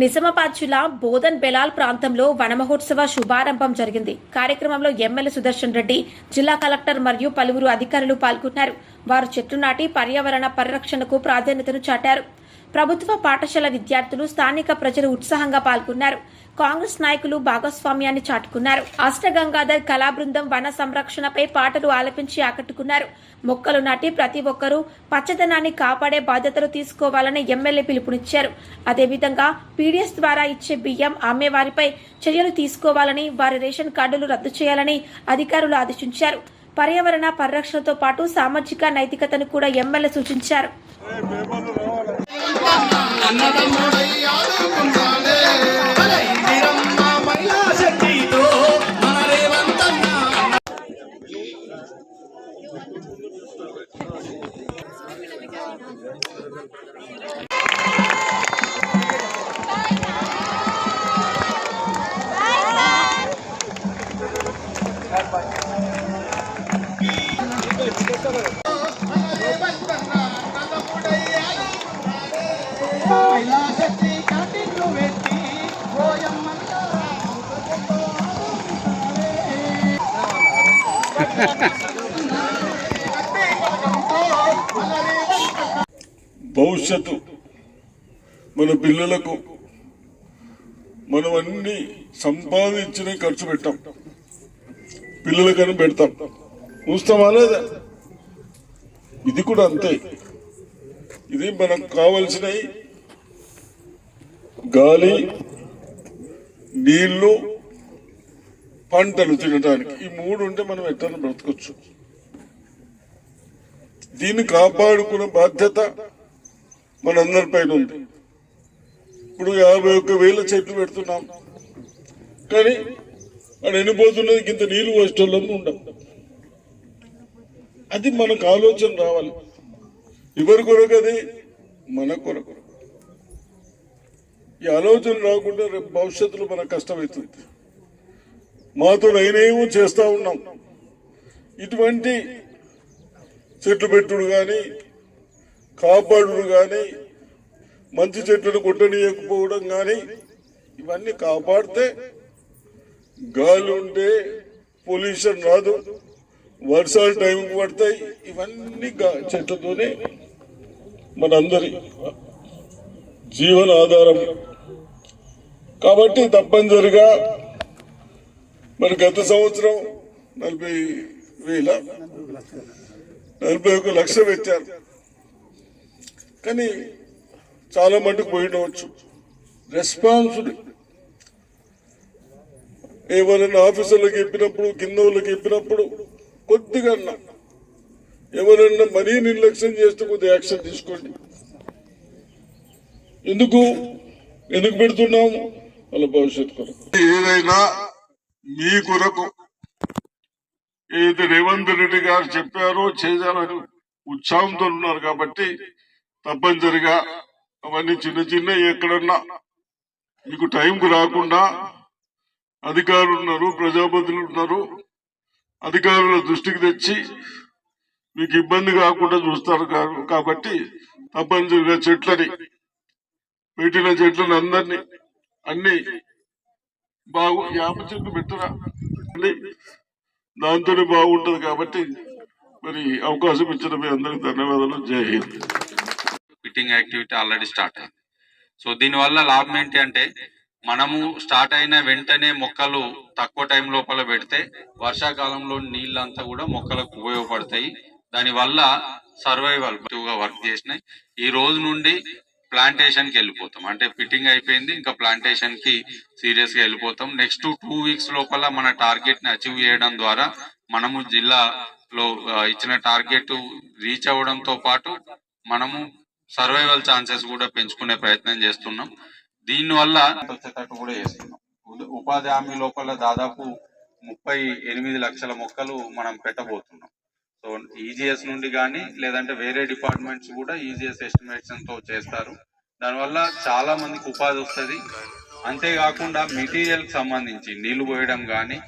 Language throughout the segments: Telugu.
నిజామాబాద్ జిల్లా బోధన్ బెలాల్ ప్రాంతంలో వనమహోత్సవ శుభారంభం జరిగింది. కార్యక్రమంలో ఎమ్మెల్యే సుదర్శన్ రెడ్డి జిల్లా కలెక్టర్ మరియు పలువురు అధికారులు పాల్గొన్నారు. వారు చెట్లు నాటి పర్యావరణ పరిరక్షణకు ప్రాధాన్యతను చాటారు. ప్రభుత్వ పాఠశాల విద్యార్థులు స్థానిక ప్రజలు ఉత్సాహంగా పాల్గొన్నారు. కాంగ్రెస్ నాయకులు భాగస్వామ్యాన్ని చాటుకున్నారు. అష్టగంగాధర్ కళా బృందం వన సంరక్షణపై పాటలు ఆలపించి ఆకట్టుకున్నారు. మొక్కలు నాటి ప్రతి ఒక్కరూ పచ్చదనాన్ని కాపాడే బాధ్యతలు తీసుకోవాలని ఎమ్మెల్యే పిలుపునిచ్చారు. అదేవిధంగా పీడీఎస్ ద్వారా ఇచ్చే బియ్యం అమ్మేవారిపై చర్యలు తీసుకోవాలని వారి రేషన్ కార్డులు రద్దు చేయాలని అధికారులు ఆదేశించారు. పర్యావరణ పరిరక్షణతో పాటు సామాజిక నైతికతను కూడా ఎమ్మెల్యే సూచించారు. அன்னதம் உடையாது கொண்டாலே இந்திரம் భవిష్యత్తు మన పిల్లలకు మనం అన్ని సంపాదించిన ఖర్చు పెట్టాం. పిల్లలకని పెడతాం. చూస్తామా లేదా? ఇది కూడా అంతే. ఇది మనకు కావలసినవి గాలి నీళ్ళు పంటలు తినడానికి ఈ మూడు ఉంటే మనం ఎట్లా బ్రతకొచ్చు. దీన్ని కాపాడుకునే బాధ్యత మనందరిపైన ఉంది. ఇప్పుడు యాభై ఒక్క వేల చెట్లు పెడుతున్నాం. కానీ అక్కడ ఎండిపోతున్నది ఇంత నీళ్ళు పోసేటోళ్ళం ఉండం. అది మనకు ఆలోచన రావాలి. ఎవరి కొరకు అది? మన కొరకు. ఈ ఆలోచన రాకుండా రేపు భవిష్యత్తులో మనకు కష్టమవుతుంది మాతో నేనేమో చేస్తూ ఉన్నాం. ఇటువంటి చెట్లు పెట్టుడు కానీ కాపాడుడు కానీ మంచి చెట్లను కొట్టనీయకపోవడం కానీ ఇవన్నీ కాపాడితే గాలి ఉంటే పొల్యూషన్ రాదు వర్షాలు టైంకి పడతాయి ఇవన్నీ చెట్లతోనే మనందరి జీవన ఆధారం కాబట్టి తప్పనిసరిగా మరి గత సంవత్సరం నలభై వేల నలభై ఒక లక్ష పెట్టారు. కానీ చాలా మటుకు పోయినవచ్చు. రెస్పాన్సిబుల్ ఎవరైనా ఆఫీసర్లకు చెప్పినప్పుడు కింద వాళ్ళకి చెప్పినప్పుడు కొద్దిగా అన్నా. ఎవరైనా మరీ నిర్లక్ష్యం చేస్తే కొద్దిగా యాక్షన్ తీసుకోండి. ఎందుకు? ఎందుకు పెడుతున్నాము? వాళ్ళ భవిష్యత్తు కొరకు ఏదైనా మీ కొరకు ఏది రేవంత్ రెడ్డి గారు చెప్పారో చేశారని ఉత్సాహంతో ఉన్నారు కాబట్టి తప్పనిసరిగా అవన్నీ చిన్న చిన్న ఎక్కడన్నా మీకు టైంకు రాకుండా అధికారులు ఉన్నారు ప్రజాపతులు ఉన్నారు. అధికారుల దృష్టికి తెచ్చి మీకు ఇబ్బంది కాకుండా చూస్తారు కాబట్టి తప్పనిసరిగా చెట్లని పెట్టిన చెట్లను అందరినీ అన్ని బాగు యాప చెట్టు పెట్టరా? దాంతోనే బాగుంటది కాబట్టి మరి అవకాశం ఇచ్చిన మీ అందరికి ధన్యవాదాలు. Jai Hind. Fitting activity already start అయింది. సో దీనివల్ల లాభం ఏంటి అంటే మనము స్టార్ట్ అయిన వెంటనే మొక్కలు తక్కువ టైం లోపల పెడితే వర్షాకాలంలో నీళ్ళంతా కూడా మొక్కలకు ఉపయోగపడతాయి. దానివల్ల సర్వైవల్గా వర్క్ చేసినాయి. ఈ రోజు నుండి ప్లాంటేషన్కి వెళ్ళిపోతాం. అంటే ఫిట్టింగ్ అయిపోయింది ఇంకా ప్లాంటేషన్కి సీరియస్గా వెళ్ళిపోతాం. నెక్స్ట్ టూ వీక్స్ లోపల మన టార్గెట్ని అచీవ్ చేయడం ద్వారా మనము జిల్లాలో ఇచ్చిన టార్గెట్ రీచ్ అవ్వడంతో పాటు మనము సర్వైవల్ ఛాన్సెస్ కూడా పెంచుకునే ప్రయత్నం చేస్తున్నాం. దీనివల్ల వచ్చేటట్టు కూడా చేస్తున్నాం. ఉపాధి హామీ లోపల దాదాపు ముప్పై ఎనిమిది లక్షల మొక్కలు మనం పెట్టబోతున్నాం. సో ఈజీఎస్ నుండి కానీ లేదంటే వేరే డిపార్ట్మెంట్స్ కూడా ఈజీఎస్ ఎస్టిమేషన్తో చేస్తారు. దానివల్ల చాలా మందికి ఉపాధి వస్తుంది. అంతేకాకుండా మెటీరియల్కి సంబంధించి నీళ్ళు పోయడం కానీ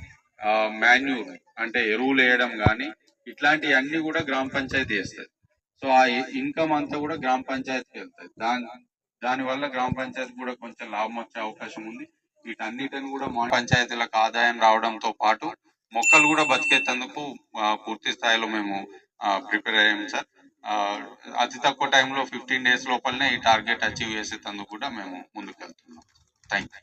మాన్యూర్ అంటే ఎరువులు వేయడం కానీ ఇట్లాంటివి అన్ని కూడా గ్రామ పంచాయతీ వేస్తుంది సో ఆ ఇన్కమ్ అంతా కూడా గ్రామ పంచాయతీకి వెళ్తుంది. దాని దానివల్ల గ్రామ పంచాయతీ కూడా కొంచెం లాభం వచ్చే అవకాశం ఉంది. వీటన్నిటిని కూడా పంచాయతీలకు ఆదాయం రావడంతో పాటు మొక్కలు కూడా బతికేటందుకు ఆ, పూర్తి స్థాయిలో మేము ప్రిపేర్ అయ్యాము సార్. ఆ, అతి తక్కువ టైంలో ఫిఫ్టీన్ డేస్ లోపలనే ఈ టార్గెట్ అచీవ్ చేసేటందుకు కూడా మేము ముందుకు వెళ్తున్నాం థ్యాంక్ యూ